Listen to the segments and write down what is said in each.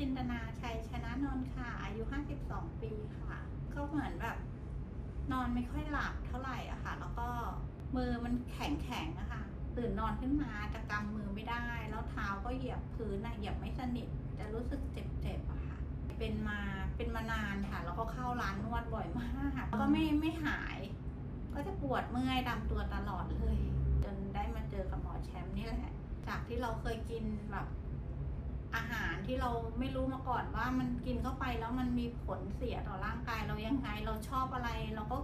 จินตนาชัยชนะนนท์ค่ะ อายุ 52 ปีค่ะ ก็เหมือนแบบ นอนไม่ค่อยหลับเท่าไหร่อะค่ะ แล้วก็มือมันแข็งแข็งอะค่ะตื่นนอนขึ้นมาจะกำมือไม่ได้ แล้วเท้าก็เหยียบพื้นอะเหยียบไม่สนิทจะรู้สึกเจ็บๆอะค่ะ เป็นมาเป็นมานานค่ะ แล้วก็เข้าร้านนวดบ่อยมากก็ไม่ไม่หาย ก็จะปวดเมื่อยตามตัวตลอดเลย จนได้มาเจอกับหมอแชมป์นี่แหละ จากที่เราเคยกินแบบ ที่เราไม่รู้มาก่อนว่ามันกินเข้าไปแล้วมันมีผลเสียต่อร่างกายเรายังไงเราชอบอะไร เราก็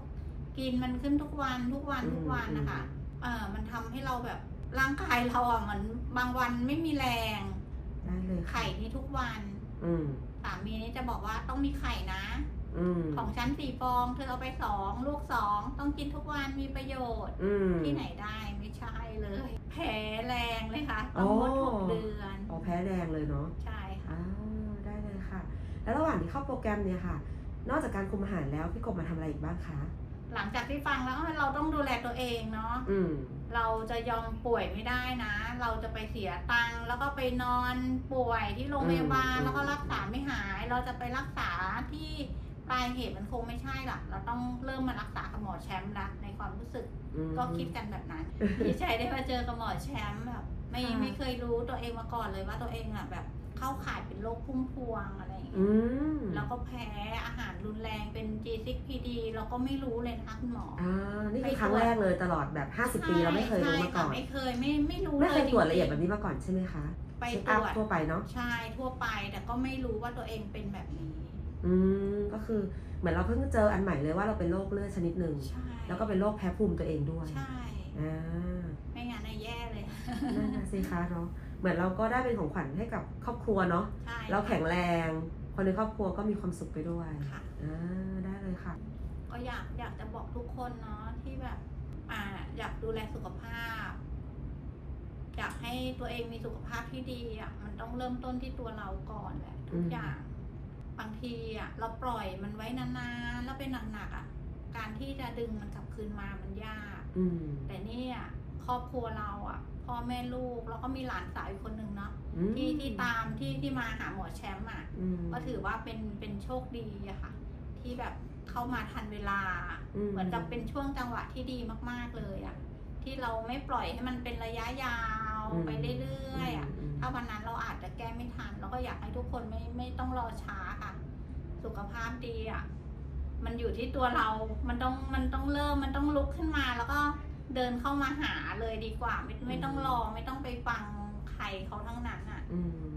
กินมันขึ้นทุกวันทุกวันทุกวันนะคะเออมันทำให้เราแบบร่างกายเราอะเหมือนบางวันไม่มีแรงได้เลยค่ะไข่นี่ทุกวันอืมสามีนี่จะบอกว่าต้องมีไข่นะอืมของฉันสี่ฟอง เธอเอาไปสองลูกสองต้องกินทุกวันมีประโยชน์อืมที่ไหนได้ไม่ใช่เลยแผลแรงเลยค่ะต้องงดหกเดือนอ๋อแพ้แรงเลยเนาะใช่ค่ะ อ่าได้เลยค่ะ แล้วระหว่างที่เข้าโปรแกรมเนี่ยค่ะ นอกจากการคุมอาหารแล้วพี่กบมาทำอะไรอีกบ้างคะ หลังจากที่ฟังแล้วเราต้องดูแลตัวเองเนาะ อืม เราจะยอมป่วยไม่ได้นะ เราจะไปเสียตังค์แล้วก็ไปนอนป่วยที่โรงพยาบาลอืม แล้วก็รักษาไม่หาย เราจะไปรักษาที่ปลายเหตุมันคงไม่ใช่หรอกเราต้องเริ่มมารักษากับหมอแชมป์ละในความรู้สึก อืม ก็คิดกันแบบนั้น ดีใจได้มาเจอกับหมอแชมป์แบบไม่ค่ะ ไม่เคยรู้ตัวเองมาก่อนเลยว่าตัวเองอะแบบ เข้าข่ายเป็นโรคพุ่มพวงอะไรอย่างเงี้อืยมแล้วก็แพ้อาหารรุนแรงเป็น G6PD เราก็ไม่รู้เลยนะคะคุณหมออ่านี่คือครั้งแรกเลยตลอดแบบ 50 ปีเราไม่เคยรู้มาก่อนใช่ค่ะไม่เคยไม่ไม่รู้ไม่เคยตรวจจงๆละเอียดแบบนี้มาก่อนใช่ไหมคะ ไปเช็คตรอัพวจทั่วไปเนาะใช่ทั่วไปแต่ก็ไม่รู้ว่าตัวเองเป็นแบบนี้ อืมก็คือเหมือนเราเพิ่งเจออันใหม่เลยว่าเราเป็นโรคเลือดชนิดหนึ่งใช่แล้วก็เป็นโรคแพ้ภูมิตัวเองด้วยใช่อ่าไม่งั้นน่ะแย่เลยนั่นนะสิคะเนาะเห มือนเราก็ได้เป็นของขวัญให้กับครอบครัวเนาะใช่เราแข็งแรง คนในครอบครัวก็มีความสุขไปด้วยค่ะ อ่าได้เลยค่ะ ก็อยากอยากจะบอกทุกคนเนาะที่แบบอ่าอยากดูแลสุขภาพ อยากให้ตัวเองมีสุขภาพที่ดีอะมันต้องเริ่มต้นที่ตัวเราก่อนแหละทุกอืม อย่างบางทีอะเราปล่อยมันไว้นานๆแล้วเป็นหนักๆอะการที่จะดึงมันกลับคืนมามันยาก อืม แต่เนี่ยครอบครัวเราอะ พ่อแม่ลูก แล้วก็มีหลานสาวอีกคนหนึ่งเนาะอืมที่ที่ตามที่ที่มาหาหมอแชมป์อะอืมก็ถือว่าเป็นเป็นโชคดีอะค่ะ ที่แบบเข้ามาทันเวลาอืมเหมือนกับเป็นช่วงจังหวะที่ดีมากๆเลยอะที่เราไม่ปล่อยให้มันเป็นระยะยาวอืมไปเรื่อยๆอะมถ้าวันนั้นเราอาจจะแก้ไม่ทันแล้วก็อยากให้ทุกคนไม่ไม่ต้องรอช้าค่ะ สุขภาพดีอะมันอยู่ที่ตัวเรา มันต้องมันต้องเริ่ม มันต้องลุกขึ้นมาแล้วก็ เดินเข้ามาหาเลยดีกว่า ไม่ไม่ต้องรอไม่ต้องไปฟังใครเขาทั้งนั้นอะอืม